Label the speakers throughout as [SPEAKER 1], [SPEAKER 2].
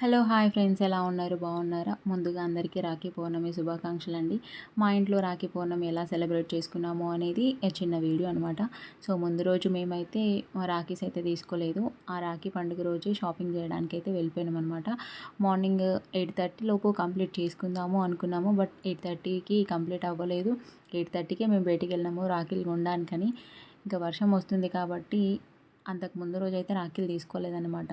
[SPEAKER 1] Hello hi friends. ఎలా ఉన్నారు? బాగున్నారా? ముందుగా అందరికీ రాఖీ పౌర్ణమి శుభాకాంక్షలు అండి మా ఇంట్లో రాఖీ పౌర్ణమి ఎలా సెలబ్రేట్ చేసుకున్నాము అనేది చిన్న వీడియో అనమాట సో ముందు రోజు మేమైతే రాఖీస్ అయితే తీసుకోలేదు. ఆ రాఖీ పండుగ రోజే షాపింగ్ చేయడానికి అయితే వెళ్ళిపోయినాం అనమాట మార్నింగ్ ఎయిట్ థర్టీ లోపు కంప్లీట్ చేసుకుందాము అనుకున్నాము. బట్ ఎయిట్ థర్టీకి కంప్లీట్ అవ్వలేదు. ఎయిట్ థర్టీకే మేము బయటికి వెళ్ళినాము రాఖీలు కొనడానికని. ఇంకా వర్షం వస్తుంది కాబట్టి అంతకు ముందు రోజు అయితే రాఖీలు తీసుకోలేదన్నమాట.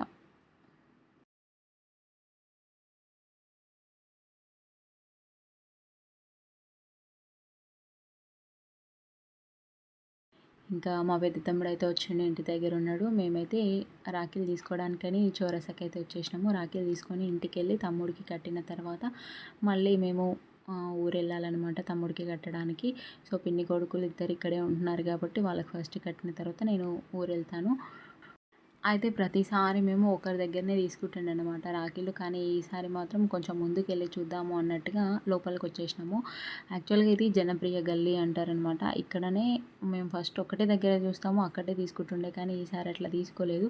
[SPEAKER 1] ఇంకా మా పెద్ద తమ్ముడు అయితే వచ్చిండు ఇంటి దగ్గర ఉన్నాడు. మేమైతే రాఖీలు తీసుకోవడానికని చోరసకి అయితే వచ్చేసినాము. రాఖీలు తీసుకొని ఇంటికి వెళ్ళి తమ్ముడికి కట్టిన తర్వాత మళ్ళీ మేము ఊరు వెళ్ళాలన్నమాట తమ్ముడికి కట్టడానికి. సో పిన్ని కొడుకులు ఇద్దరు ఇక్కడే ఉంటున్నారు కాబట్టి వాళ్ళకి ఫస్ట్ కట్టిన తర్వాత నేను ఊరు వెళ్తాను అయితే ప్రతిసారి మేము ఒకరి దగ్గరనే తీసుకుంటుండే అనమాట రాఖీలు. కానీ ఈసారి మాత్రం కొంచెం ముందుకు వెళ్ళి చూద్దాము అన్నట్టుగా లోపలికి వచ్చేసినాము యాక్చువల్గా ఇది జనప్రియ గల్లీ అంటారనమాట. ఇక్కడనే మేము ఫస్ట్ ఒకటే దగ్గర చూస్తాము అక్కడే తీసుకుంటుండే. కానీ ఈసారి అట్లా తీసుకోలేదు.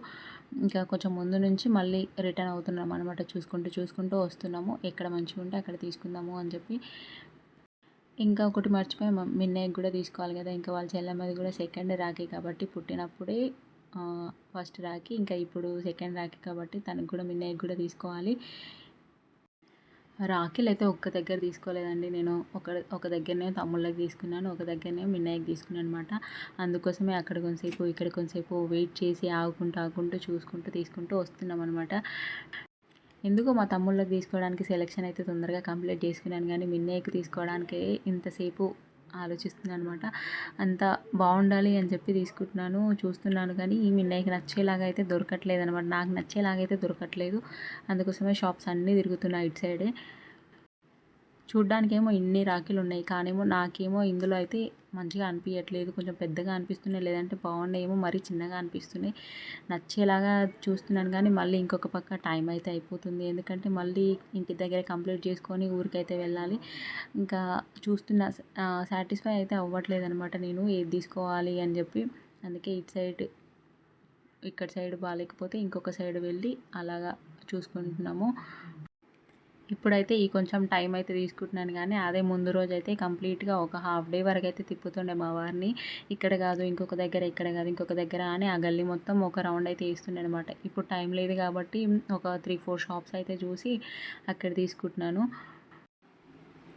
[SPEAKER 1] ఇంకా కొంచెం ముందు నుంచి మళ్ళీ రిటర్న్ అవుతున్నాం అనమాట చూసుకుంటూ చూసుకుంటూ వస్తున్నాము. ఎక్కడ మంచిగా ఉంటే అక్కడ తీసుకుందాము అని చెప్పి. ఇంకా ఒకటి మర్చిపోయి. మిన్నయ్యకి కూడా తీసుకోవాలి కదా. ఇంకా వాళ్ళ చెల్లెమ్మది కూడా సెకండ్ రాఖీ కాబట్టి పుట్టినప్పుడే ఫస్ట్ రాఖీ ఇంకా ఇప్పుడు సెకండ్ రాఖీ కాబట్టి తనకు కూడా మిన్నయ్యకి కూడా తీసుకోవాలి. రాఖీలు అయితే ఒక్క దగ్గర తీసుకోలేదండి నేను. ఒక ఒక దగ్గరనే తమ్ముళ్ళకి తీసుకున్నాను ఒక దగ్గరనే మిన్నయ్యకి తీసుకున్నాను అనమాట అందుకోసమే అక్కడ కొంతసేపు ఇక్కడ కొంతసేపు వెయిట్ చేసి ఆగుకుంటూ ఆగుకుంటూ చూసుకుంటూ తీసుకుంటూ వస్తున్నాం అనమాట ఎందుకో మా తమ్ముళ్ళకి తీసుకోవడానికి సెలెక్షన్ అయితే తొందరగా కంప్లీట్ చేసుకున్నాను కానీ మిన్నయ్యకి తీసుకోవడానికి ఇంతసేపు ఆలోచిస్తున్నాను అనమాట అంత బాగుండాలి అని చెప్పి తీసుకుంటున్నాను చూస్తున్నాను కానీ ఈ మిన్నయ్యకి నచ్చేలాగా అయితే దొరకట్లేదు అనమాట నాకు నచ్చేలాగా అయితే దొరకట్లేదు. అందుకోసమే షాప్స్ అన్నీ తిరుగుతున్నాయి ఇటు సైడే. చూడ్డానికేమో ఇన్ని రాఖీలు ఉన్నాయి కానేమో నాకేమో ఇందులో అయితే మంచిగా అనిపించట్లేదు కొంచెం పెద్దగా అనిపిస్తున్నాయి. లేదంటే బాగున్నాయేమో మరీ చిన్నగా అనిపిస్తున్నాయి. నచ్చేలాగా చూస్తున్నాను కానీ మళ్ళీ ఇంకొక పక్క టైం అయితే అయిపోతుంది. ఎందుకంటే మళ్ళీ ఇంటి దగ్గర కంప్లీట్ చేసుకొని ఊరికైతే వెళ్ళాలి. ఇంకా చూస్తున్న సాటిస్ఫై అయితే అవ్వట్లేదు అనమాట నేను. ఏది తీసుకోవాలి అని చెప్పి అందుకే ఇటు సైడ్ ఇక్కడ సైడ్ బాగాలేకపోతే ఇంకొక సైడ్ వెళ్ళి అలాగా చూసుకుంటున్నాము. ఇప్పుడైతే ఈ కొంచెం టైం అయితే తీసుకుంటున్నాను కానీ అదే ముందు రోజు అయితే కంప్లీట్గా ఒక హాఫ్ డే వరకు అయితే తిప్పుతుండే మా వారిని. ఇక్కడ కాదు ఇంకొక దగ్గర ఇక్కడ కాదు ఇంకొక దగ్గర అని ఆ గల్లీ మొత్తం ఒక రౌండ్ అయితే వేస్తుండే అనమాట ఇప్పుడు టైం లేదు కాబట్టి ఒక త్రీ ఫోర్ షాప్స్ అయితే చూసి అక్కడ తీసుకుంటున్నాను.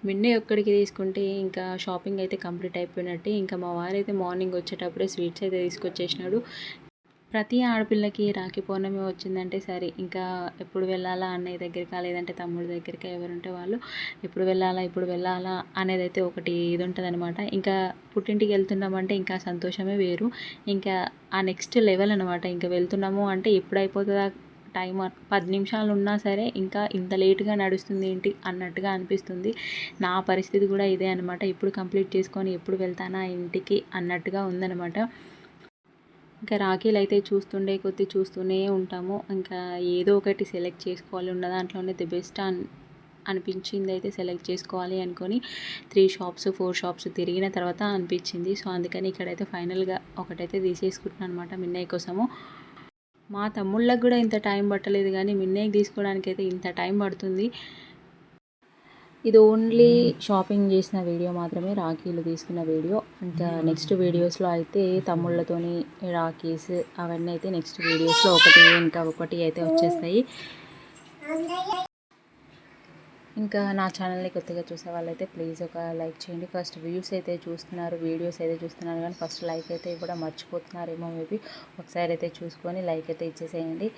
[SPEAKER 1] మిన్నే ఒక్కడికి తీసుకుంటే ఇంకా షాపింగ్ అయితే కంప్లీట్ అయిపోయినట్టే. ఇంకా మా వారైతే మార్నింగ్ వచ్చేటప్పుడే స్వీట్స్ అయితే తీసుకొచ్చేసినాడు. ప్రతి ఆడపిల్లకి రాఖీ పౌర్ణమి వచ్చిందంటే సరే ఇంకా ఎప్పుడు వెళ్ళాలా అన్నయ్య దగ్గరికి లేదంటే తమ్ముడి దగ్గరికి ఎవరుంటే వాళ్ళు ఎప్పుడు వెళ్ళాలా ఇప్పుడు వెళ్ళాలా అనేది అయితే ఒకటి ఇది ఉంటుంది అనమాట ఇంకా పుట్టింటికి వెళ్తున్నామంటే ఇంకా సంతోషమే వేరు. ఇంకా ఆ నెక్స్ట్ లెవెల్ అనమాట ఇంకా వెళ్తున్నాము అంటే ఎప్పుడు అయిపోతుందా టైం పది నిమిషాలు ఉన్నా సరే ఇంకా ఇంత లేటుగా నడుస్తుంది ఏంటి అన్నట్టుగా అనిపిస్తుంది. నా పరిస్థితి కూడా ఇదే అనమాట ఇప్పుడు కంప్లీట్ చేసుకొని ఎప్పుడు వెళ్తానా ఇంటికి అన్నట్టుగా ఉందనమాట ఇంకా రాఖీలు అయితే చూస్తుండే కొద్ది చూస్తూనే ఉంటాము. ఇంకా ఏదో ఒకటి సెలెక్ట్ చేసుకోవాలి ఉన్న దాంట్లోనే ది బెస్ట్ అన్ అనిపించింది అయితే సెలెక్ట్ చేసుకోవాలి అనుకొని త్రీ షాప్స్ ఫోర్ షాప్స్ తిరిగిన తర్వాత అనిపించింది. సో అందుకని ఇక్కడైతే ఫైనల్గా ఒకటైతే తీసేసుకుంటున్నాను అనమాట మిన్నయ్య కోసము. మా తమ్ముళ్ళకి కూడా ఇంత టైం పట్టలేదు కానీ మిన్నయ్యకి తీసుకోవడానికి అయితే ఇంత టైం పడుతుంది. ఇది ఓన్లీ షాపింగ్ చేసిన వీడియో మాత్రమే రాఖీలు తీసుకున్న వీడియో ఇంకా నెక్స్ట్ వీడియోస్లో అయితే తమ్ముళ్ళతోని రాఖీస్ అవన్నీ అయితే నెక్స్ట్ వీడియోస్లో ఒకటి ఇంకా ఒకటి అయితే వచ్చేస్తాయి. ఇంకా నా ఛానల్ని కొత్తగా చూసే వాళ్ళైతే ప్లీజ్ ఒక లైక్ చేయండి. ఫస్ట్ వ్యూస్ అయితే చూస్తున్నారు వీడియోస్ అయితే చూస్తున్నారు. కానీ ఫస్ట్ లైక్ అయితే కూడా మర్చిపోతున్నారేమో మేబీ ఒకసారి అయితే చూసుకొని లైక్ అయితే ఇచ్చేసేయండి.